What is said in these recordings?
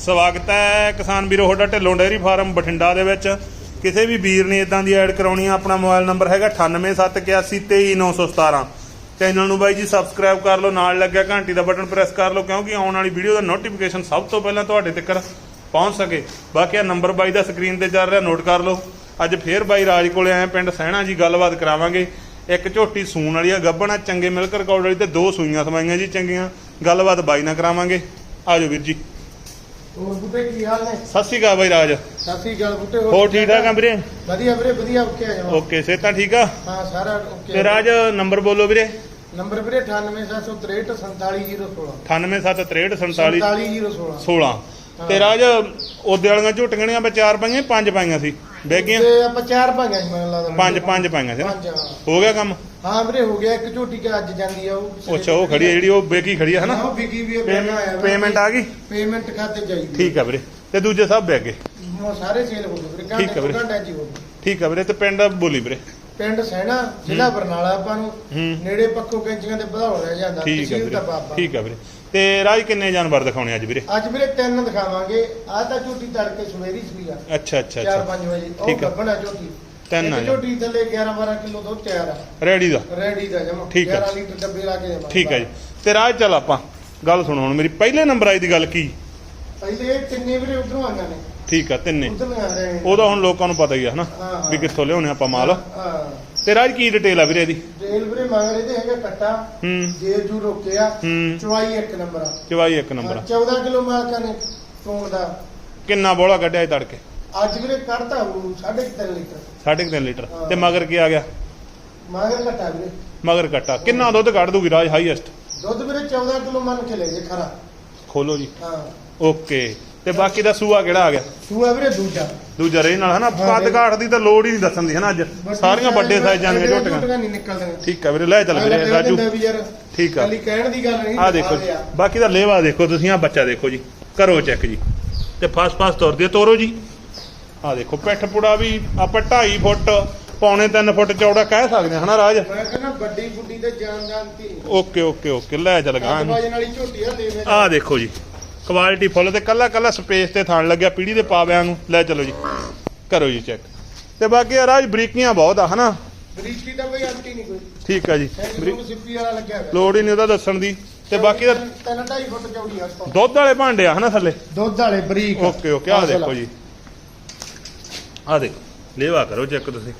ਸਵਾਗਤ ਹੈ ਕਿਸਾਨ ਵੀਰੋ, ਤੁਹਾਡਾ ਢਿੱਲੋਂ ਡੇਅਰੀ ਫਾਰਮ ਬਠਿੰਡਾ ਦੇ ਵਿੱਚ। ਕਿਸੇ ਵੀ ਵੀਰ ਨੇ ਇਦਾਂ ਦੀ ਐਡ ਕਰਾਉਣੀ ਆ, ਆਪਣਾ ਮੋਬਾਈਲ ਨੰਬਰ ਹੈਗਾ 9871823917 ਚੈਨਲ ਨੂੰ ਬਾਈ ਜੀ ਸਬਸਕ੍ਰਾਈਬ ਕਰ ਲਓ, ਨਾਲ ਲੱਗਿਆ ਘੰਟੀ ਦਾ ਬਟਨ ਪ੍ਰੈਸ ਕਰ ਲਓ, ਕਿਉਂਕਿ ਆਉਣ ਵਾਲੀ ਵੀਡੀਓ ਦਾ ਨੋਟੀਫਿਕੇਸ਼ਨ ਸਭ ਤੋਂ ਪਹਿਲਾਂ ਤੁਹਾਡੇ ਤੱਕ ਪਹੁੰਚ ਸਕੇ। ਬਾਕੀ ਆ ਨੰਬਰ ਬਾਈ ਦਾ ਸਕਰੀਨ ਤੇ ਚੱਲ ਰਿਹਾ ਨੋਟ ਕਰ ਲਓ। ਅੱਜ ਫੇਰ ਬਾਈ ਰਾਜ ਕੋਲੇ ਆਏ, ਪਿੰਡ ਸਹਿਣਾ ਜੀ, ਗੱਲਬਾਤ ਕਰਾਵਾਂਗੇ। ਇੱਕ ਝੋਟੀ ਸੂਣ ਵਾਲੀ ਆ, ਗੱਬਣਾ ਚੰਗੇ ਮਿਲਕ ਰਿਕਾਰਡ ਵਾਲੀ ਤੇ ਦੋ ਸੂਈਆਂ ਸਮਾਈਆਂ ਜੀ ਚੰਗੀਆਂ। ਗੱਲਬਾਤ ਬਾਈ ਨਾਲ ਕਰਾਵਾਂਗੇ। ਆਜੋ ਵੀਰ ਜੀ। ਹੋਰ ਬੁੱਟੇ ਕੀ ਹਾਲ ਨੇ? ਸਤਿ ਸ਼੍ਰੀ ਅਕਾਲ ਬਾਈ ਰਾਜ। ਸਤਿ ਸ੍ਰੀ ਅਕਾਲ ਬੁੱਟੇ ਹੋਰ ਠੀਕ ਠਾਕ ਆ ਵੀਰੇ? ਵਧੀਆ ਵੀਰੇ ਵਧੀਆ ਓਕੇ ਆ ਜਾਓ। ਓਕੇ ਸਿਹਤਾਂ ਠੀਕ ਆ? ਹਾਂ ਸਾਰਾ ਓਕੇ ਤੇ ਰਾਜ ਨੰਬਰ ਬੋਲੋ ਵੀਰੇ। ਨੰਬਰ ਵੀਰੇ 98763 47016 987347 47016 16 ਤੇ ਰਾਜ ਉਹਦੇ ਵਾਲੀਆਂ ਝੋਟੀਆਂ ਨੇ ਆਪਾਂ ਚਾਰ ਪਾਈਆਂ ਪੰਜ ਪਾਈਆਂ ਸੀ। ਬੈਗੀਆਂ ਤੇ ਆਪਾਂ ਚਾਰ ਭਾਗਾਂ ਸੀ ਮੈਨੂੰ ਲੱਗਦਾ। ਪੰਜ ਪੰਜ ਪਾਈਆਂ ਸੀ ਨਾ। ਹੋ ਗਿਆ ਕੰਮ? ਹਾਂ ਵੀਰੇ ਹੋ ਗਿਆ ਇੱਕ ਝੋਟੀ ਕਿ ਅੱਜ ਜਾਂਦੀ ਆ ਉਹ? ਅੱਛਾ ਉਹ ਖੜੀ ਹੈ ਜਿਹੜੀ ਉਹ ਬੇਕੀ ਖੜੀ ਹੈ ਹਨਾ? ਉਹ ਵਿਕੀ ਵੀ ਪਹਿਲਾਂ ਆਇਆ ਵਾ। ਪੇਮੈਂਟ ਆ ਗਈ? ਪੇਮੈਂਟ ਖਾਤੇ ਜਾਈਦੀ ਠੀਕ ਆ ਵੀਰੇ ਤੇ ਦੂਜੇ ਸਭ ਬੈਗੇ ਉਹ ਸਾਰੇ ਸੇਲ ਹੋ ਗਏ ਵੀਰੇ ਠੀਕ ਆ ਘੰਟੇ ਵੀਰੇ। ਤੋਂ ਘੰਟੇ ਚ ਹੀ ਗਏ। ਠੀਕ ਆ ਵੀਰੇ ਤੇ ਪਿੰਡ ਬੋਲੀ ਵੀਰੇ। ਪਿੰਡ ਸੈਣਾ ਜ਼ਿਲ੍ਹਾ ਬਰਨਾਲਾ ਆਪਾਂ ਨੂੰ ਹੂੰ। ਨੇੜੇ ਪੱਖੋ ਕੈਂਚੀਆਂ ਦੇ ਵਧਾਉ ਰਹਿ ਜਾਂਦਾ ਠੀਕ ਆ ਤਹਿਸੀਲ ਵੀਰੇ ਬਾਬਾ। ਠੀਕ ਆ ਵੀਰੇ। ਤੇ ਰਾਜ ਕਿੰਨੇ ਜਾਨਵਰ ਦਿਖਾਉਣੇ ਅੱਜ ਵੀਰੇ? ਅੱਜ ਵੀਰੇ ਤਿੰਨ ਦਿਖਾਵਾਂਗੇ ਆ ਤਾਂ ਝੋਟੀ ਤੜਕੇ ਸਵੇਰੀ ਸੂਈ ਆ। ਅੱਛਾ ਅੱਛਾ 4 ਅੱਛਾ 5 ਵਜੇ ਉਹ ਠੀਕ ਆ। ਗੱਬਣਾ ਝੋਟੀ। ਤਿੰਨ ਆ ਜੀ। ਝੋਟੀ ਥੱਲੇ 11 12 ਕਿਲੋ ਦੁੱਧ ਤਿਆਰ ਆ। ਰੈਡੀ ਦਾ। ਰੈਡੀ ਦਾ ਜਮਾ। ਠੀਕ ਆ। 11 ਲੀਟਰ ਡੱਬੇ ਲਾ ਕੇ ਦੇਵਾਂਗੇ ਠੀਕ ਹੈ ਜੀ। ਤੇ ਰਾਜ ਚੱਲ ਆਪਾਂ। ਗੱਲ ਸੁਣੋ ਹੁਣ ਮੇਰੀ। ਪਹਿਲੇ ਨੰਬਰ ਆਈ ਦੀ ਗੱਲ ਕੀ? ਪਹਿਲੇ ਇਹ ਤਿੰਨੇ ਵੀਰੇ ਉਧਰੋਂ ਆਈਆਂ ਨੇ। ਠੀਕ ਆ ਤਿੰਨੇ। ਉਧਰ ਆ ਰਹੇ ਨੇ ਉਹਦਾ ਹੁਣ ਲੋਕਾਂ ਨੂੰ ਪਤਾ ਹੀ ਆ ਹਨਾ? ਹਾਂ, ਹਾਂ। ਵੀ ਕਿੱਥੋਂ ਲਿਆਉਣੇ ਆਪਾਂ ਮਾਲ। ਹਾਂ ਤੇ ਰਾਜ ਕੀ ਡਿਟੇਲ ਆ ਵੀਰੇ ਇਹਦੀ? ਜੇਲ ਵੀਰੇ ਮਗਰ ਇਹਦੇ ਹੈਗੇ ਕੱਟਾ ਹੂੰ। ਜੇਲ ਜੂ ਰੋਕਿਆ ਹੂੰ। ਚਵਾਈ ਇੱਕ ਨੰਬਰ ਆ। ਚਵਾਈ ਇੱਕ ਨੰਬਰ ਆ। 14 ਕਿਲੋ ਮਾਲਕਾਂ ਨੇ ਤੋਣ ਦਾ। ਕਿੰਨਾ ਬੋਲਾ ਕੱਢਿਆ ਇਹ ਤੜਕੇ? ਅੱਜ ਵੀਰੇ ਕੱਢਤਾ ਉਹ 3.5 ਲੀਟਰ। 3.5 ਲੀਟਰ। ਤੇ ਮਗਰ ਕੀ ਆ ਗਿਆ? ਮਗਰ ਕੱਟਾ ਵੀਰੇ। ਮਗਰ ਕੱਟਾ ਕਿੰਨਾ ਦੁੱਧ ਕੱਢ ਦੂਗੀ ਰਾਜ ਹਾਈਐਸਟ ਦੁੱਧ ਵੀਰੇ 14 ਕਿਲੋ ਮੰਨ ਕੇ ਲੈ ਜੇ ਖਰਾ। ਖੋਲੋ ਜੀ। ਹਾਂ। ਓਕੇ। ਤੇ ਬਾਕੀ ਦਾ ਸੂਆ ਕਿਹੜਾ ਆ ਗਿਆ? ਸੂਆ ਵੀਰੇ ਦੂਜਾ। ਦੂਜਾ ਰੇ ਨਾਲ ਹਨਾ? ਵੀਰੇ। ਘਾਟ ਦੀ ਤਾਂ ਲੋੜ ਹੀ ਨਹੀਂ ਦੱਸਣ ਦੀ ਹਨਾ ਅੱਜ? ਸਾਰੀਆਂ ਵੱਡੇ ਸਾਈਜ਼ ਜਾਣੀਆਂ ਝੋਟੀਆਂ ਨਹੀਂ ਨਿਕਲਦੀਆਂ। ਠੀਕ ਆ ਵੀਰੇ ਲੈ ਚੱਲ ਵੀਰੇ ਰਾਜੂ। ਠੀਕ ਆ। ਕੱਲੀ ਕਹਿਣ ਦੀ ਗੱਲ ਨਹੀਂ ਆ ਦੇਖੋ ਬਾਕੀ ਦਾ ਲੇਵਾ ਦੇਖੋ ਤੁਸੀਂ ਆ ਬੱਚਾ ਦੇਖੋ ਜੀ। ਕਰੋ ਚੈੱਕ ਜੀ। ਤੇ ਫਾਸ ਫਾਸ ਤੁਰਦੀ ਆ, ਤੋਰੋ ਜੀ। ਆ ਦੇਖੋ ਪਿੱਠ ਪੁੜਾ ਵੀ ਆਪਾਂ 2.5 ਫੁੱਟ ਪੌਣੇ 3 ਫੁੱਟ ਚੌੜਾ ਕਹਿ ਸਕਦੇ ਹਾਂ ਹਨਾ ਰਾਜ? ਮੈਂ ਕਹਿੰਦਾ ਵੱਡੀ ਬੁੱਢੀ ਤੇ ਜਾਨ ਜਾਣਤੀ ਓਕੇ ਓਕੇ ਓਕੇ ਲੈ ਚੱਲ ਗਾ ਵਜਨ ਵਾਲੀ ਝੋਟੀ ਆ ਲੈਵੇ ਆ ਦੇਖੋ ਜੀ ਕੁਆਲਿਟੀ ਫੁੱਲ ਤੇ ਕੱਲਾ ਕੱਲਾ ਸਪੇਸ ਤੇ ਥਾਣ ਲੱਗਿਆ ਪੀੜੀ ਦੇ ਪਾਵਿਆਂ ਨੂੰ। ਲੈ ਚਲੋ ਜੀ ਕਰੋ ਜੀ ਚੈੱਕ ਤੇ ਬਾਕੀ ਆ ਰਾਜ ਬਰੀਕੀਆਂ ਬਹੁਤ ਆ ਹਨਾ? ਬਰੀਕੀ ਦਾ ਕੋਈ ਅੰਤੀ ਨਹੀਂ ਕੋਈ। ਠੀਕ ਆ ਜੀ ਸਿੱਪੀ ਵਾਲਾ ਲੱਗਿਆ ਹੋਇਆ। ਲੋੜ ਹੀ ਨਹੀਂ ਉਹਦਾ ਦੱਸਣ ਦੀ। ਤੇ ਬਾਕੀ ਦਾ ਤਿੰਨ ਢਾਈ ਫੁੱਟ ਚੌੜੀ ਆ ਦੁੱਧ ਵਾਲੇ ਭਾਂਡੇ ਆ ਹਨਾ ਥੱਲੇ? ਦੁੱਧ ਵਾਲੇ ਬਰੀਕ। ਓਕੇ ਓਕੇ ਆ ਦੇਖੋ ਜੀ। ਆ ਦੇਖੋ ਲੇਵਾ ਕਰੋ ਚੈੱਕ ਤੁਸੀਂ।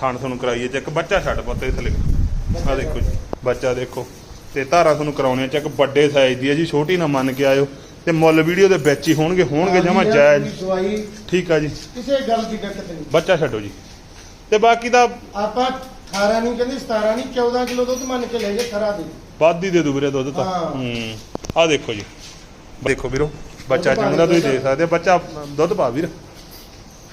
ਥਾਣ ਤੁਹਾਨੂੰ ਕਰਾਈਏ ਚੈੱਕ ਬੱਚਾ ਛੱਡ ਪੁੱਤੇ ਥੱਲੇ ਆ ਦੇਖੋ ਜੀ ਬੱਚਾ ਦੇਖੋ। ਤੇ ਧਾਰਾਂ ਤੁਹਾਨੂੰ ਕਰਾਉਣੇ ਚੈੱਕ ਵੱਡੇ ਸਾਈਜ਼ ਦੀ ਹੈ ਜੀ ਛੋਟੀ ਨਾ ਮੰਨ ਕੇ ਆਇਓ। ਤੇ ਮੁੱਲ ਵੀਡੀਓ ਦੇ ਵਿੱਚ ਹੀ ਹੋਣਗੇ ਹੋਣਗੇ ਜਮਾ ਜਾਇਜ਼। ਦਵਾਈ ਠੀਕ ਆ ਜੀ। ਕਿਸੇ ਗੱਲ ਦੀ ਦਿੱਕਤ ਨਹੀਂ। ਬੱਚਾ ਛੱਡੋ ਜੀ। ਤੇ ਬਾਕੀ ਦਾ ਆਪਾਂ 18 ਨਹੀਂ ਕਹਿੰਦੇ 17 ਨਹੀਂ 14 ਕਿਲੋ ਦੁੱਧ ਮੰਨ ਕੇ ਲੈ ਜੇ ਖਰਾ ਦੇ। ਵੱਧ ਹੀ ਦੇ ਦੂ ਵੀਰੇ ਦੁੱਧ ਤਾਂ। ਹਾਂ। ਆ ਦੇਖੋ ਜੀ। ਦੇਖੋ ਵੀਰੋ ਬੱਚਾ ਚੰਗਦਾ ਤੁਸੀਂ ਦੇਖ ਸਕਦੇ ਬੱਚਾ ਦੁੱਧ ਪਾ ਵੀਰ।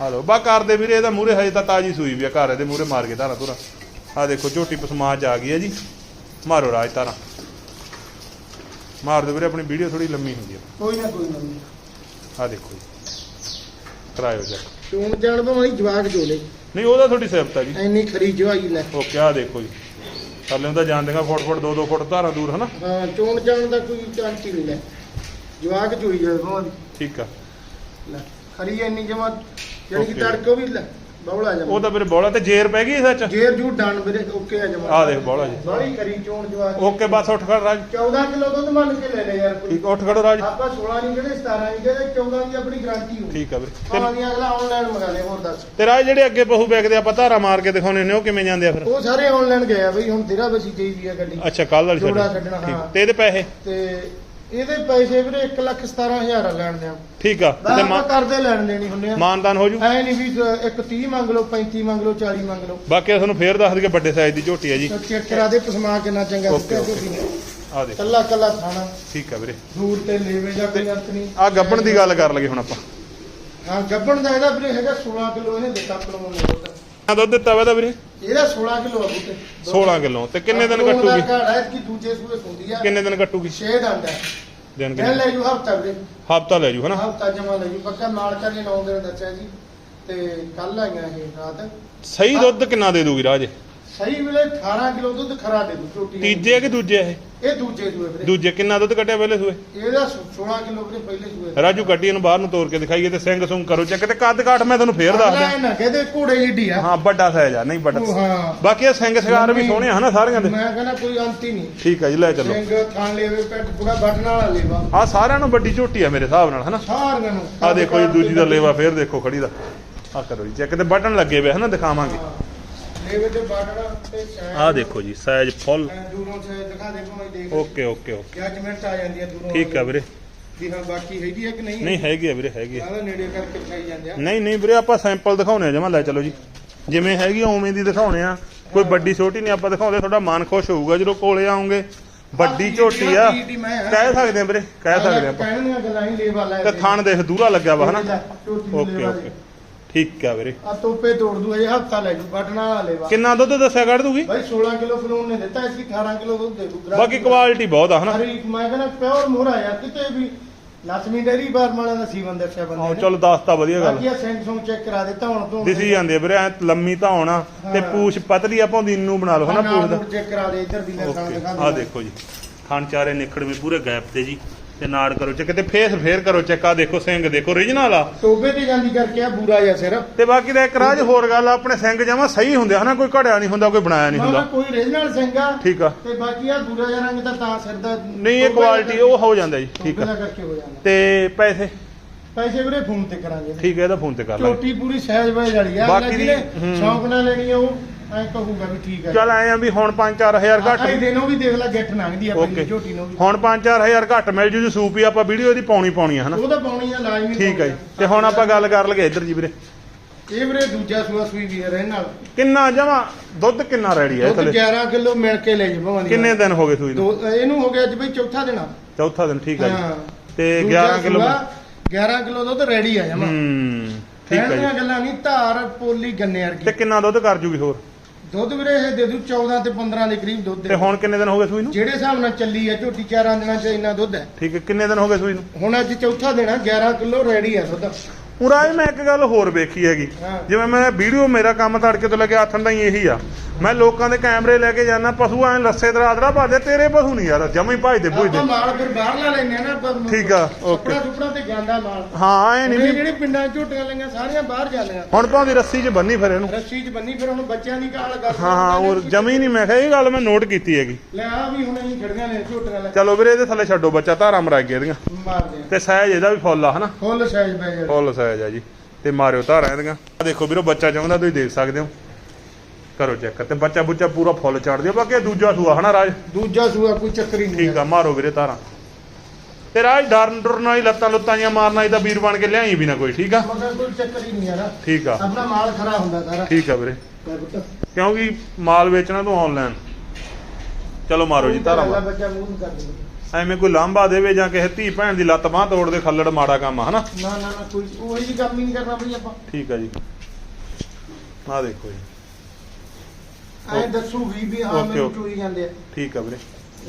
ਆ ਲੋ ਬਾ ਕਰਦੇ ਵੀਰੇ ਇਹਦਾ ਮੂਰੇ ਹਜੇ ਤਾਂ ਤਾਜੀ ਸੂਈ ਵੀ ਆ ਘਰ ਇਹਦੇ ਮੂਰੇ ਮਾਰ ਕੇ ਧਾਰਾ ਧੁਰਾ। ਆ ਦੇਖੋ ਝੋਟੀ ਪਸਮਾ ਚ ਆ ਗਈ ਹੈ ਜੀ। ਮਾਰੋ ਰਾਜ ਧਾਰਾ। ਮਾਰ ਦਿਓ ਵੀਰੇ ਆਪਣੀ ਵੀਡੀਓ ਥੋੜੀ ਲੰਮੀ ਹੁੰਦੀ ਆ। ਕੋਈ ਨਾ ਕੋਈ ਨਾ। ਆ ਦੇਖੋ ਜੀ। ਕਰਾਇਓ ਜੀ। ਚੂਣ ਜਾਣ ਭਾਵੇਂ ਜਵਾਕ ਜੋਲੇ ਨਹੀਂ ਉਹਦਾ ਥੋੜੀ ਸਿਫਤ ਆ ਜੀ। ਐਨੀ ਖਰੀ ਜਵਾਈ ਲੈ। ਓਕੇ ਆ ਦੇਖੋ ਜੀ। ਥੱਲੇ ਤਾਂ ਜਾਂਦੀਆਂ ਫੁੱਟ ਫੁੱਟ 2-2 ਫੁੱਟ ਧਾਰਾ ਦੂਰ ਹਨਾ? ਹਾਂ ਚੋਣ ਜਾਣ ਦਾ ਕੋਈ ਚਾਂਸ ਹੀ ਨਹੀਂ ਲੈ। ਜਵਾਕ ਚੋਈ ਜਾਵੇ ਭਾਵੇਂ। ਠੀਕ ਆ। ਲੈ ਖਰੀ ਐਨੀ ਜਮਾ ਜਿਹੜੀ ਕਿ Okay. ਤੜਕੋ ਵੀ ਲੈ ਬੌਲਾ ਉਹ ਜਮਾ ਤਾਂ ਵੀਰੇ ਬੋਲਾ ਤੇ ਜੇਰ ਪੈ ਗਈ ਸੱਚ? ਜੇਰ ਜੂ ਡਨ ਵੀਰੇ ਓਕੇ ਆ ਜਮਾ ਆ ਦੇਖ ਬੋਲਾ ਜੀ। ਬਾਹਲੀ ਖਰੀ ਚੋਣ ਜਵਾਕ। ਓਕੇ ਬਸ ਉੱਠ ਖੜ ਰਾਜ। 14 ਕਿਲੋ ਦੁੱਧ ਮੰਨ ਕੇ ਲੈ ਲੈ ਯਾਰ ਕੋਈ। ਠੀਕ ਉੱਠ ਖੜੋ ਰਾਜ। ਆਪਾਂ 16 ਨਹੀਂ ਜਿਹੜੇ 17 ਨਹੀਂ ਜਿਹੜੇ 14 ਦੀ ਆਪਣੀ ਗਾਰੰਟੀ ਹੋ ਠੀਕ ਆ ਵੀਰੇ। ਹਾਂ ਤੇ- ਦੀ ਅਗਲਾ ਆਨਲਾਈਨ ਮੰਗਾ ਲੈ ਹੋਰ ਦੱਸ। ਤੇ ਰਾਜ ਜਿਹੜੇ ਅੱਗੇ ਪਹੂ ਵੇਖਦੇ ਆਪਾਂ ਧਾਰਾ ਮਾਰ ਕੇ ਦਿਖਾਉਣੇ ਨੇ ਉਹ ਕਿਵੇਂ ਜਾਂਦੇ ਆ ਫਿਰ? ਉਹ ਸਾਰੇ ਆਨਲਾਈਨ ਗਏ ਆ ਬਈ ਹੁਣ ਤੇਰਾ ਬਸੀ ਚਾਹੀਦੀ ਆ ਗੱਡੀ। ਅੱਛਾ ਕੱਲ ਵਾਲੀ ਛੱਡ ਛੱਡਣਾ, ਠੀਕ। ਹਾਂ। ਤੇ ਇਹਦੇ ਪੈਸੇ? ਤੇ ਇਹਦੇ ਪੈਸੇ ਵੀਰੇ 1 ਲੱਖ 17000 ਲੈਣ ਦੇ ਆ ਠੀਕ ਆ ਤੇ ਮਾ- ਕਰਦੇ ਲੈਣ ਦੇਣੀ ਹੁੰਨੇ ਆ। ਮਾਨਦਾਨ ਹੋ ਜੂ? ਐ ਨਹੀਂ ਵੀ ਇੱਕ 30 ਮੰਗ ਲਓ 35 ਮੰਗ ਲਓ 40 ਮੰਗ ਲਓ। ਬਾਕੀ ਤੁਹਾਨੂੰ ਫੇਰ ਦੱਸ ਦਈਏ ਵੱਡੇ ਸਾਈਜ਼ ਦੀ ਝੋਟੀ ਆ ਜੀ। ਚੈੱਕ ਕਰਾ ਦੇ ਪਸਮਾ ਕਿੰਨਾ ਚੰਗਾ. ਝੋਟੀ ਨੇ। ਆ ਦੇਖ। ਕੱਲਾ ਕੱਲਾ ਖਾਣਾ। ਠੀਕ ਆ ਵੀਰੇ। ਦੂਰ ਤੇ ਲੇਵੇ ਜਾਂ ਕੋਈ ਅੰਤ ਨਹੀਂ ਆ ਗੱਬਣ ਦੀ ਗੱਲ ਕਰ ਲਗੇ ਹੁਣ ਆਪਾਂ। ਹਾਂ ਗੱਬਣ ਦਾ ਇਹਦਾ ਵੀਰੇ ਹੈਗਾ 16 ਕਿਲੋ ਇਹਨੇ ਦਿੱਤਾ ਪਲਮੋਂ ਨੇ ਦੁੱਧ ਆ ਦੁੱਧ ਦਿੱਤਾ ਵਾ ਇਹਦਾ ਵੀਰੇ? ਇਹਦਾ 16 ਕਿਲੋ ਆ ਬੂਟੇ। 16 ਕਿਲੋ। ਤੇ ਕਿੰਨੇ ਦਿਨ ਦਾ ਕੱਟੂਗੀ? ਘਾੜ ਹੈ ਕਿ ਦੂਜੇ ਸੂਏ ਸੁੰਦੀ ਆ। ਕਿੰਨੇ ਦਿਨ ਕੱਟੂਗੀ? ਛੇ ਦੰਦ ਹੈ ਦਿਨ ਕਿੰਨੇ? ਲੈ ਜੂ ਹਫਤਾ ਵੀਰੇ ਹਫਤਾ ਲੈ ਜੂ ਹਨਾ? ਹਫਤਾ ਜਮਾ ਲੈ ਜੂ। ਪੱਕਾ ਮਾਲਕਾਂ ਨੇ 9 ਦਿਨ ਦੱਸਿਆ ਜੀ ਤੇ ਕੱਲ ਆਈਆਂ ਇਹ ਰਾਤ। ਸਹੀ ਦੁੱਧ ਕਿੰਨਾ ਦੇ ਦੂਗੀ ਰਾਜ? ਸਹੀ ਵੇਲੇ 18 ਕਿਲੋ ਦੁੱਧ ਖਰਾ ਦੇ ਦੂ ਝੋਟੀ ਨੂੰ। ਤੀਜੇ ਕਿ ਦੂਜੇ ਇਹ? ਇਹ ਦੂਜੇ ਸੂਏ ਵੀਰੇ। ਦੂਜੇ ਕਿੰਨਾ ਦੁੱਧ ਕੱਢਿਆ ਪਹਿਲੇ ਸੂਏ? ਇਹਦਾ 16 ਕਿਲੋ ਵੀਰੇ ਪਹਿਲੇ ਸੂਏ ਰਾਜੂ ਗੱਡੀ ਨੂੰ ਬਾਹਰ ਨੂੰ ਤੋੜ ਕੇ ਦਿਖਾਈਏ ਤੇ ਸਿੰਘ ਸੁੰਗ ਕਰੋ ਚੈੱਕ ਤੇ ਕੱਦ ਕਾਠ ਮੈਂ ਤੁਹਾਨੂੰ ਫੇਰ ਦੱਸ ਅਗਲਾ ਦਿਆਂ ਇਹ ਨਾ ਕਹਦੇ ਘੋੜੇ ਜਿੱਡੀ ਆ। ਹਾਂ ਵੱਡਾ ਸਾਈਜ਼ ਆ ਨਹੀਂ ਵੱਡਾ। ਹਾਂ। ਬਾਕੀ ਇਹ ਸਿੰਘ ਸਿਗਾਰ ਵੀ ਸੋਹਣੇ ਆ ਹਨਾ ਸਾਰਿਆਂ ਦੇ। ਮੈਂ ਕਹਿੰਦਾ ਕੋਈ ਅੰਤ ਹੀ ਨਹੀਂ। ਠੀਕ ਆ ਜੀ ਲੈ ਚਲੋ। ਸਿੰਘ ਥਾਣ ਲੇਵੇ ਪੈਟ ਪੂਰਾ ਬਟਨ ਵਾਲਾ ਲੇਵਾ। ਆ ਸਾਰਿਆਂ ਨੂੰ ਵੱਡੀ ਝੋਟੀ ਆ ਮੇਰੇ ਹਿਸਾਬ ਨਾਲ ਹਨਾ? ਸਾਰਿਆਂ ਨੂੰ ਆ ਦੇਖੋ ਜੀ ਦੂਜੀ ਦਾ ਲੇਵਾ ਫੇਰ ਦੇਖੋ ਖੜੀ ਦਾ। ਆ ਕਰੋ ਜੀ ਚੈੱਕ ਤੇ ਬਟਨ ਲੱਗੇ ਹੋਏ ਹਨਾ ਦਿਖਾਵਾਂਗੇ। ਲੇਵੇ ਤੇ ਬਟਨ ਤੇ ਸ਼ਾਇਦ ਆ ਦੇਖੋ ਜੀ ਸਾਈਜ਼ ਫੁੱਲ ਦੂਰੋਂ ਸੇ ਦਿਖਾ ਦੇ ਭਾਵੇਂ ਦੇਖ ਓਕੇ ਓਕੇ ਓਕੇ ਜੱਜਮੈਂਟ ਆ ਜਾਂਦੀ ਹੈ ਦੂਰੋਂ। ਠੀਕ ਆ ਵੀਰੇ। ਵੀ ਹਾਂ ਬਾਕੀ ਹੈਗੀ ਹੈ ਕਿ ਨਹੀਂ? ਨਹੀਂ ਹੈਗੀ ਆ ਵੀਰੇ ਹੈਗੀ ਆ। ਨੇੜੇ ਕਰਕੇ ਦਿਖਾਈ ਜਾਂਦੇ ਆ। ਨਹੀਂ ਨਹੀਂ ਵੀਰੇ ਆਪਾਂ ਸੈਂਪਲ ਦਿਖਾਉਣੇ ਆ ਜਮਾ ਲੈ ਚਲੋ ਜੀ। ਜਿਵੇਂ ਹੈਗੀ ਆ ਉਵੇਂ ਦੀ ਦਿਖਾਉਣੇ ਆ। ਕੋਈ ਵੱਡੀ ਛੋਟੀ ਨਹੀਂ ਆਪਾਂ ਦਿਖਾਉਂਦੇ ਤੁਹਾਡਾ ਮਨ ਖੁਸ਼ ਹੋਊਗਾ ਜਦੋਂ ਕੋਲੇ ਆਉਂਗੇ। ਵੱਡੀ ਝੋਟੀ ਆ। ਕਹਿ ਸਕਦੇ ਆ ਵੀਰੇ ਕਹਿ ਸਕਦੇ ਆ ਆਪਾਂ। ਤੇ ਥਣ ਦੇਖ ਦੂਰਾ ਲੱਗਿਆ ਵਾ ਹਨਾ? ਓਕੇ ਓਕੇ ਠੀਕ ਆ ਵੀਰੇ। ਆ ਤੋਪੇ ਤੋੜ ਦੂ ਇਹ ਹਫਤਾ ਲੈ ਜੂ ਬਟਨ ਵਾਲਾ ਲੇਵਾ ਕਿੰਨਾ ਦੁੱਧ ਦੱਸਿਆ ਕੱਢ ਦੂਗੀ? ਭਾਈ 16 ਕਿਲੋ ਫਲੂਨ ਨੇ ਦਿੱਤਾ ਇਸ 18 ਕਿਲੋ ਦੁੱਧ ਦੇ ਦੂ ਬਾਕੀ ਕੁਆਲਿਟੀ ਬਹੁਤ ਆ ਹਨਾ? ਹਰੀ ਮੈਂ ਕਹਿੰਦਾ ਪਿਓਰ ਮੋਹਰਾ ਯਾਰ ਕਿਤੇ ਵੀ ਲక్ష్ਮੀ ਡੇਰੀ ਬਾਰ ਵਾਲਿਆਂ ਦਾ ਸੀਵਨ ਦੱਸਿਆ ਬੰਦੇ ਨੇ। ਚਲੋ ਦੱਸਤਾ ਵਧੀਆ ਗੱਲ। ਬਾਕੀ ਆ ਸੈਂਸੋਂਗ ਚੈੱਕ ਕਰਾ ਦਿੱਤਾ ਹੁਣ ਤੋਂ ਦਿਸੀ ਜਾਂਦੇ ਵੀਰੇ ਐ ਲੰਮੀ ਤਾਂ ਹੋਣਾ ਤੇ। ਪੂਛ ਪਤਲੀ ਆ ਭਾਉਂਦੀ ਨੂੰ ਬਣਾ ਲਓ ਹਨਾ ਪੂਛ ਦਾ। ਚੈੱਕ ਕਰਾ ਦੇ ਇੱਧਰ ਵੀ ਨਾ ਓਕੇ ਦਿਖਾ ਆ ਦੇਖੋ ਜੀ ਖਾਨ ਚਾਰੇ ਨਿਖੜਵੇਂ ਪੂਰੇ ਗੈਪ ਤੇ ਜੀ। ਤੇ ਨਾੜ ਕਰੋ ਚੈੱਕ ਤੇ ਫੇਸ ਫੇਰ ਕਰੋ ਚੈੱਕ ਆ ਦੇਖੋ ਸਿੰਘ ਦੇਖੋ origignal ਆ। ਟੋਬੇ ਤੇ ਜਾਂਦੀ ਕਰਕੇ ਆ ਬੂਰਾ ਜਿਹਾ ਸਿਰ। ਤੇ ਬਾਕੀ ਦਾ ਇੱਕ ਰਾਜ ਹੋਰ ਗੱਲ ਆ ਆਪਣੇ ਸਿੰਘ ਜਮਾ ਸਹੀ ਹੁੰਦੇ ਆ, ਹਨਾ? ਕੋਈ ਘੜਿਆ ਨਹੀਂ ਹੁੰਦਾ ਕੋਈ ਬਣਾਇਆ ਨਹੀਂ ਹੁੰਦਾ। ਕੋਈ ਰੀਜਨਲ ਸਿੰਘਾ ਠੀਕ ਆ। ਤੇ ਬਾਕੀ ਆ ਬੂਰਾ ਜਿਹਾ ਰੰਗ ਤਾਂ ਤਾਂ ਸਿਰ ਦਾ ਨਹੀਂ ਇਹ ਕੁਆਲਿਟੀ ਉਹ ਹੋ ਜਾਂਦਾ ਜੀ ਠੀਕ ਆ। ਦਾ ਕਰਕੇ ਹੋ ਜਾਂਦਾ। ਤੇ ਪੈਸੇ? ਪੈਸੇ ਵੀਰੇ ਫੋਨ ਤੇ ਕਰਾਂਗੇ। ਠੀਕ ਹੈ ਇਹਦਾ ਫੋਨ ਤੇ ਕਰ ਲਾਂਗੇ। ਝੋਟੀ ਪੂਰੀ ਸਹਿਜ ਬਾਈ ਵਾਲੀ ਆ। ਬਾਕੀ ਬਾਕੀ ਦੀ- ਦੀ ਹੂੰ। ਸ਼ੌਂਕ ਨਾਲ ਲੈਣੀ ਆ ਉਹ। ਐ ਕਹੂਗਾ ਵੀ ਠੀਕ ਹੈ ਚੱਲ ਆਏ ਆ ਵੀ ਹੁਣ 5-4000 ਘੱਟ ਘੱਟ ਦਿਨੋਂ ਵੀ ਦੇਖ ਲੈ ਗਿੱਠ ਲੰਘਦੀ ਆ ਓਕੇ। ਝੋਟੀ ਨੂੰ ਵੀ। ਹੁਣ 5-4000 ਘੱਟ ਮਿਲ ਜੂ ਜੀ ਸੂਪ ਹੀ ਆਪਾਂ ਵੀਡੀਓ ਇਹਦੀ ਪਾਉਣੀ ਪਾਉਣੀ ਆ ਹਨਾ? ਉਹ ਤਾਂ ਪਾਉਣੀ ਆ ਲਾਜ਼ਮੀ ਠੀਕ ਹੈ ਜੀ। ਪਾਉਣੀ ਤੇ ਹੁਣ ਆਪਾਂ ਗੱਲ ਕਰ ਲਗੇ ਇੱਧਰ ਜੀ ਵੀਰੇ। ਇਹ ਵੀਰੇ ਦੂਜਾ ਸੂਆ ਸੂਈ ਵੀ ਰਹਿਣ ਨਾਲ। ਕਿੰਨਾ ਜਮਾ ਦੁੱਧ ਕਿੰਨਾ ਰੈਡੀ ਹੈ ਦੁੱਧ ਥੱਲੇ? 11 ਕਿਲੋ ਮਿਲ ਕੇ ਲੈ ਜਾ ਭਵਾਨੀ ਕਿੰਨੇ ਦਿਨ ਹੋ ਗਏ ਸੂਈ ਨੂੰ? ਦੋ ਇਹਨੂੰ ਹੋ ਗਿਆ ਅੱਜ ਬਈ ਚੌਥਾ ਦਿਨ ਆ। ਚੌਥਾ ਦਿਨ ਠੀਕ ਹੈ ਜੀ। ਤੇ ਦੂਜਾ 11 ਕਿਲੋ ਸੂਆ, 11 ਕਿਲੋ ਦੁੱਧ ਰੈਡੀ ਆ ਜਮਾ। ਹੂੰ ਠੀਕ ਹੈ ਦੀਆਂ ਜੀ। ਗੱਲਾਂ ਨਹੀਂ ਧਾਰ ਪੋਲੀ ਗੰਨੇ ਵਰਗੀ। ਤੇ ਕਿੰਨਾ ਦੁੱਧ ਕਰ ਜੂਗੀ ਹੋਰ? ਦੁੱਧ ਵੀਰੇ ਇਹ ਦੇ ਦੂ 14 ਤੇ 15 ਦੇ ਕਰੀਬ ਦੁੱਧ ਤੇ ਦੇ ਹੁਣ ਕਿੰਨੇ ਦਿਨ ਹੋ ਗਏ ਸੂਈ ਨੂੰ? ਜਿਹੜੇ ਹਿਸਾਬ ਨਾਲ ਚੱਲੀ ਆ ਝੋਟੀ ਚਾਰਾਂ ਦਿਨਾਂ ਚ ਇੰਨਾ ਦੁੱਧ ਹੈ। ਠੀਕ ਹੈ ਕਿੰਨੇ ਦਿਨ ਹੋ ਗਏ ਸੂਈ ਨੂੰ? ਹੁਣ ਅੱਜ ਚੌਥਾ ਦਿਨ ਆ 11 ਕਿਲੋ ਰੈਡੀ ਆ ਦੁੱਧ। ਉਰਾ ਮੈਂ ਇੱਕ ਗੱਲ ਹੋਰ ਵੇਖੀ ਹੈਗੀ। ਜਿਵੇਂ ਮੈਂ ਵੀਡੀਓ ਮੇਰਾ ਕੰਮ ਤੜਕੇ ਤੋਂ ਲੈ ਕੇ ਆਥਣ ਦਾ ਹੀ ਇਹੀ ਆ। ਮੈਂ ਲੋਕਾਂ ਦੇ ਕੈਮਰੇ ਲੈ ਕੇ ਜਾਣਾ ਪਸ਼ੂ ਐ ਲੱਸੇ ਦਰਾਦਰਾ ਭਰਦੇ ਤੇਰੇ ਪਸ਼ੂ ਨਹੀਂ ਯਾਰ ਜਮੇ ਭਜਦੇ ਆਪਾਂ ਭੁਜਦੇ। ਮਾਲ ਫਿਰ ਬਾਹਰਲਾ ਲੈਨੇ ਆ ਨਾ ਆਪਾਂ ਠੀਕ ਆ, ਓਕੇ। ਸੁਪੜਾ ਤੇ ਜਾਂਦਾ ਮਾਲ। ਹਾਂ ਐ ਨਹੀਂ ਜਿਹੜੇ ਪਿੰਡਾਂ ਝੋਟੀਆਂ ਲਈਆਂ ਸਾਰੀਆਂ ਬਾਹਰ ਜਾਂਦੀਆਂ। ਹੁਣ ਭਾਵੇਂ ਰੱਸੀ 'ਚ ਬੰਨੀ ਫਿਰ ਇਹਨੂੰ। ਰੱਸੀ 'ਚ ਬੰਨੀ ਫਿਰ ਹੁਣ ਬੱਚਿਆਂ ਦੀ ਕਾਲ ਕਰ ਹਾਂ ਹਾਂ ਹੋਰ ਜਮੀ ਨਹੀਂ ਮੈਂ ਕਿਹਾ ਇਹ ਗੱਲ ਮੈਂ ਨੋਟ ਕੀਤੀ ਹੈਗੀ। ਲੈ ਆ ਵੀ ਹੁਣ ਅਸੀਂ ਖੜੀਆਂ ਨੇ ਝੋਟੀਆਂ ਲੈ ਚਲੋ ਵੀਰੇ ਇਹਦੇ ਥੱਲੇ ਛੱਡੋ ਬੱਚਾ ਧਾਰਾਂ ਮਰਾ ਗਿਆ ਇਹਦੀਆਂ ਤੇ ਸਾਈਜ਼ ਇਹਦਾ ਵੀ ਫੁੱਲ ਆ ਹਨਾ? ਫੁੱਲ ਸਾਈਜ਼ ਪੈ ਜਾ ਫੁੱਲ ਸਾਈਜ਼ ਆ ਜੀ। ਤੇ ਮਾਰਿਓ ਧਾਰਾਂ ਇਹਦੀਆਂ ਆ ਦੇਖੋ ਵੀਰੋ ਬੱਚਾ ਚਾਹੁੰਦਾ ਤੁਸੀਂ ਦੇਖ ਸਕਦੇ ਹੋ। ਕਰੋ ਚੈੱਕ। ਤੇ ਬੱਚਾ ਬੁੱਚਾ ਪੂਰਾ ਫੁੱਲ ਚੜ ਦਿਓ ਬਾਕੀ ਇਹ ਦੂਜਾ ਸੂਆ ਹਨਾ ਰਾਜ? ਦੂਜਾ ਸੂਆ ਕੋਈ ਚੱਕਰ ਹੀ ਨਹੀਂ ਠੀਕ ਆ ਮਾਰੋ ਵੀਰੇ ਧਾਰਾਂ ਤੇ ਰਾਜ ਡਰਨ ਡਰਨ ਹੀ ਲੱਤਾਂ ਲੁੱਤਾਂ ਜਾਂ ਮਾਰਨਾ ਤਾਂ ਵੀਰ ਬਣ ਕੇ ਲਿਆਈ ਵੀ ਨਾ ਕੋਈ ਠੀਕ ਆ? ਮਗਰ ਕੋਈ ਚੱਕਰ ਹੀ ਨਹੀਂ ਯਾਰ ਠੀਕ ਆ। ਆਪਣਾ ਮਾਲ ਖਰਾ ਹੁੰਦਾ ਸਾਰਾ। ਠੀਕ ਆ ਵੀਰੇ। ਕਿਉਂਕਿ ਮਾਲ ਵੇਚਣਾ ਤੂੰ ਆਨਲਾਈਨ ਚਲੋ ਮਾਰੋ ਜੀ ਧਾਰਾਂ। ਬੱਚਾ ਮੂੰਹ ਕਰ ਦੇ। ਐਵੇਂ ਕੋਈ ਲਾਂਭਾ ਦੇਵੇ ਜਾਂ ਕਿਸੇ ਧੀ ਭੈਣ ਦੀ ਲੱਤ ਬਾਹ ਤੋੜ ਦੇ ਖੱਲੜ ਮਾੜਾ ਕੰਮ ਆ ਹਨਾ? ਨਾ ਨਾ ਨਾ ਕੋਈ ਉਹੀ ਜਿਹੀ ਕੰਮ ਹੀ ਨਹੀਂ ਕਰਨਾ ਬਈ ਆਪਾਂ। ਠੀਕ ਆ ਜੀ। ਆ ਦੇਖੋ ਜੀ। ਐਂ ਦੱਸੂ ਵੀ ਵੀ ਹਾਂ ਮੈਨੂੰ। ਚੋਈ ਜਾਂਦੇ ਆ। ਠੀਕ ਆ ਵੀਰੇ।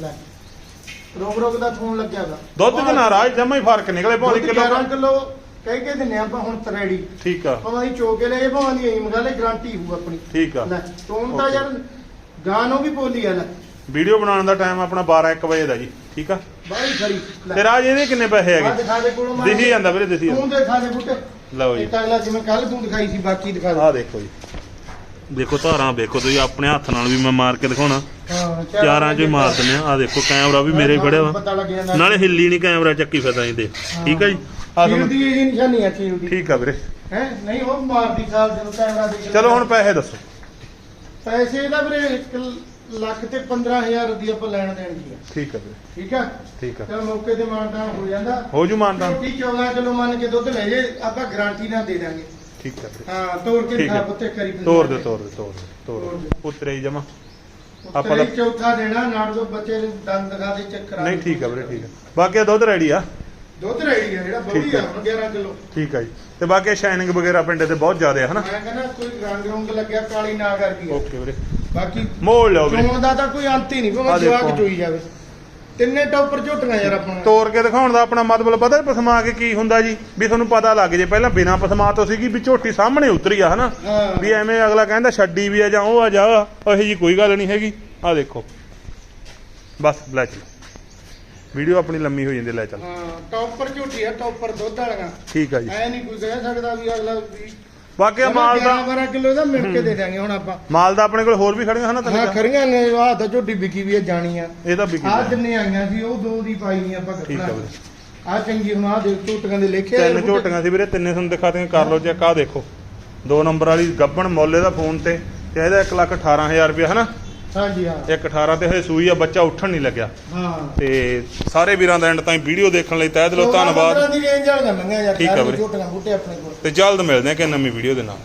ਲੈ। ਰੋਗ ਰੋਗ ਦਾ ਫੋਨ ਲੱਗਿਆ ਵਾ ਦੁੱਧ ਚ ਨਾ ਰਾਜ ਜਮਾ ਹੀ ਫ਼ਰਕ ਨਿਕਲੇ ਭਾਵੇਂ ਕਿਲੋ 11 ਕਿਲੋ ਕਹਿ ਕੇ ਦਿੰਨੇ ਆਪਾਂ ਹੁਣ ਤਰੇੜੀ। ਠੀਕ ਆ। ਭਾਵੇਂ ਦੀ ਚੋ ਕੇ ਲੈ ਭਾਵੇਂ ਦੀ ਐਂ ਮੰਗਾ ਲੈ ਗਾਰੰਟੀ ਹੋਊ ਆਪਣੀ। ਠੀਕ ਆ। ਲੈ ਤੂੰ ਤਾਂ। ਯਾਰ ਗਾਂ ਨੂੰ ਵੀ ਬੋਲੀ ਆ ਲੈ। ਵੀਡੀਓ ਬਣਾਉਣ ਦਾ ਟਾਈਮ ਆਪਣਾ 12 1 ਵਜੇ ਦਾ ਜੀ ਠੀਕ ਆ? ਬਾਹਲੀ ਖੜੀ। ਲੈ। ਤੇ ਰਾਜ ਇਹਦੇ ਕਿੰਨੇ ਪੈਸੇ ਹੈਗੇ? ਦਿਖਾ ਦੇ ਕੋਲੋਂ ਮਾਰ ਦਿਖੀ ਜਾਂਦਾ ਵੀਰੇ ਦਿਖੀ ਤੂੰ ਜਾਂਦਾ। ਦਿਖਾ ਦੇ ਬੁੱਟੇ। ਲਓ ਜੀ। ਇਹ ਤਾਂ ਅਗਲਾ ਜਿਵੇਂ ਕੱਲ ਤੂੰ ਦਿਖਾਈ ਸੀ ਬਾਕੀ ਦਿਖਾ ਆ ਦੇਖੋ ਜੀ। ਦੇਖੋ ਧਾਰਾਂ ਵੇਖੋ ਤੁਸੀਂ ਆਪਣੇ ਹੱਥ ਨਾਲ ਵੀ ਮੈਂ ਮਾਰ ਕੇ ਦਿਖਾਉਣਾ। ਹਾਂ ਚਾਰਾਂ ਚ ਹੀ ਮਾਰ ਦਿੰਦੇ ਆ। ਆ ਦੇਖੋ ਕੈਮਰਾ ਵੀ ਮੇਰੇ ਫੜਿਆ ਵਾ। ਪਤਾ ਲੱਗ ਜਾਂਦਾ ਨਾਲੇ ਹਿੱਲੀ ਨਹੀਂ ਕੈਮਰਾ ਚੱਕੀ ਫਿਰਦਾ ਇਹਦੇ ਠੀਕ ਆ ਜੀ? ਆ ਚੀਲ ਤੁਹਾਨੂੰ ਦੀ ਇਹ ਨਿਸ਼ਾਨੀ ਆ ਚੀਲ ਦੀ। ਠੀਕ ਆ ਵੀਰੇ। ਹੈ? ਨਹੀਂ ਉਹ ਮਾਰਦੀ ਸਾਲ ਜਦੋਂ ਕੈਮਰਾ ਦੇਖ ਚਲੋ ਹੁਣ ਪੈਸੇ ਦੱਸੋ। ਪੈਸੇ ਦਾ ਵੀਰੇ 1 ਲੱਖ ਤੇ 15000 ਦੀ ਆਪਾਂ ਲੈਣ ਦੇਣ ਦੀ ਆ। ਠੀਕ ਆ ਵੀਰੇ। ਠੀਕ ਆ? ਠੀਕ ਆ। ਚਲ ਮੌਕੇ ਤੇ ਮਾਨਦਾਨ ਹੋ ਜਾਂਦਾ। ਹੋ ਜੂ ਮਾਨਦਾਨ ਰੋਟੀ 14 ਕਿਲੋ ਮੰਨ ਕੇ ਦੁੱਧ ਲੈ ਜੇ ਆਪਾਂ ਗਾਰੰਟੀ ਨਾਲ ਦੇ ਦਾਂਗੇ। ਠੀਕ ਆ ਵੀਰੇ। ਹਾਂ ਤੋੜ ਕੇ ਠੀਕ ਖਾ ਹੈ। ਪੁੱਤੇ ਕਰੀ ਫਿਰ ਤੋੜ ਦੇ ਤੋੜ ਦੇ ਦੇ ਦੇ ਦੇ। ਉਤਰੇ ਜਮਾ। ਆਪਾਂ ਆਪਾਂ ਚੌਥਾ ਦੇਣਾ ਨਾਲ ਦੋ ਬੱਚੇ ਨੂੰ ਦੰਦ ਦਿਖਾ ਦੇ ਚੱਕਰ ਨਹੀਂ ਠੀਕ ਆ ਵੀਰੇ ਠੀਕ ਆ। ਬਾਕੀ ਇਹ ਦੁੱਧ ਰੈਡੀ ਆ। ਦੁੱਧ ਰੈਡੀ ਆ ਜਿਹੜਾ ਠੀਕ ਬੋਲੀ ਆ ਹੈ। ਹੁਣ 11 ਕਿਲੋ। ਠੀਕ ਆ ਜੀ। ਤੇ ਬਾਕੀ ਸ਼ਾਈਨਿੰਗ ਵਗੈਰਾ ਪਿੰਡੇ ਤੇ ਬਹੁਤ ਜ਼ਿਆਦਾ ਹੈ ਹਨਾ? ਮੈਂ ਕਹਿੰਦਾ ਕੋਈ ਰੰਗ ਰੰਗ ਲੱਗਿਆ ਕਾਲੀ ਨਾ ਕਰਦੀ ਆ। ਓਕੇ ਵੀਰੇ। ਬਾਕੀ ਮੋੜ ਲਿਓ ਵੀਰੇ। ਚੋਣ ਦਾ ਤਾਂ ਕੋਈ ਅੰਤ ਹੀ ਨਹੀਂ ਆਹ ਭਾਵੇਂ ਦੇਖੋ। ਜਵਾਕ ਚੋਈ ਜਾਵੇ। ਤਿੰਨੇ ਟੌਪਰ ਝੋਟੀਆਂ ਯਾਰ ਆਪਾਂ ਤੋੜ ਕੇ ਦਿਖਾਉਣ ਦਾ ਆਪਣਾ ਮਤਲਬ ਪਤਾ ਪਸਮਾ ਕੇ ਕੀ ਹੁੰਦਾ ਜੀ ਵੀ ਤੁਹਾਨੂੰ ਪਤਾ ਲੱਗ ਜੇ ਪਹਿਲਾਂ ਬਿਨਾ ਪਸਮਾ ਤੋਂ ਸੀਗੀ ਵੀ ਝੋਟੀ ਸਾਹਮਣੇ ਉਤਰੀ ਆ ਹਨਾ? ਹਾਂ। ਵੀ ਐਵੇਂ ਅਗਲਾ ਕਹਿੰਦਾ ਛੱਡੀ ਵੀ ਆ ਜਾਂ ਉਹ ਆ ਜਾ ਉਹੋ ਜੀ ਕੋਈ ਗੱਲ ਨਹੀਂ ਹੈਗੀ। ਆ ਦੇਖੋ। ਬਸ ਲੈ ਚੱਲ। ਵੀਡੀਓ ਆਪਣੀ ਲੰਮੀ ਹੋ ਜਾਂਦੀ ਲੈ ਚੱਲ। ਹਾਂ ਟੌਪਰ ਝੋਟੀ ਆ ਟੌਪਰ ਦੁੱਧ ਵਾਲੀਆਂ। ਠੀਕ ਆ ਜੀ। ਐ ਨਹੀਂ ਕੋਈ ਕਹਿ ਸਕਦਾ ਵੀ ਅਗਲਾ ਵੀ ਬਾਕੀ ਆ ਮਾਲ ਦਾ 12 ਕਿਲੋ ਦਾ ਮਿਲ ਕੇ ਦੇ ਦਾਂਗੇ ਹੁਣ ਆਪਾਂ। ਮਾਲ ਦਾ ਆਪਣੇ ਕੋਲ ਹੋਰ ਵੀ ਖੜੀਆਂ ਹਨ ਹਾਂ ਖਰੀਆਂ ਨੇ ਆਹ ਤਾਂ ਝੋਟੀ ਵਿਕੀ ਵੀ ਆ ਜਾਣੀ ਆ ਇਹ ਤਾਂ ਵਿਕੀ ਆਹ ਜਾਏ। ਜਿੰਨੇ ਆਈਆਂ ਸੀ ਉਹ ਦੋ ਦੀ ਪਾਈ ਨਹੀਂ ਆਪਾਂ ਠੀਕ ਆ ਵੀਰੇ। ਆ ਚੰਗੀ ਹੁਣ ਆ ਦੇ ਝੋਟੀਆਂ ਦੇ ਲਿਖੇ ਤਿੰਨ ਝੋਟੀਆਂ ਸੀ ਵੀਰੇ ਤਿੰਨੇ ਤੁਹਾਨੂੰ ਦਿਖਾ ਦਿਆਂ ਕਰ ਲਓ ਚੈੱਕ ਆ ਦੇਖੋ। ਦੋ ਨੰਬਰ ਵਾਲੀ ਗੱਬਣ ਮੌਲੇ ਦਾ ਫੋਨ ਤੇ ਤੇ ਇਹਦਾ 1 ਲੱਖ 18000 ਰੁਪਏ ਹਨਾ? ਹਾਂਜੀ ਹਾਂ। ਇੱਕ 18 ਤੇ ਹਜੇ ਸੂਈ ਆ ਬੱਚਾ ਉੱਠਣ ਨਹੀਂ ਲੱਗਿਆ। ਹਾਂ। ਤੇ ਸਾਰੇ ਵੀਰਾਂ ਦਾ ਐਂਡ ਤਾਈਂ ਵੀਡੀਓ ਦੇਖਣ ਲਈ ਤਹਿ ਦਿਲੋਂ ਧੰਨਵਾਦ। ਦੀ ਰੇਂਜ ਵਾਲੀਆਂ ਮੰਗੀਆਂ ਯਾਰ ਠੀਕ ਆ ਵੀਰੇ। ਝੋਟੀਆਂ ਬੂਟੇ ਆਪਣੇ ਕੋਲ ਤੇ ਜਲਦ ਮਿਲਦੇ ਹਾਂ ਕਿ ਨਵੀਂ ਵੀਡੀਓ ਦੇ ਨਾਲ।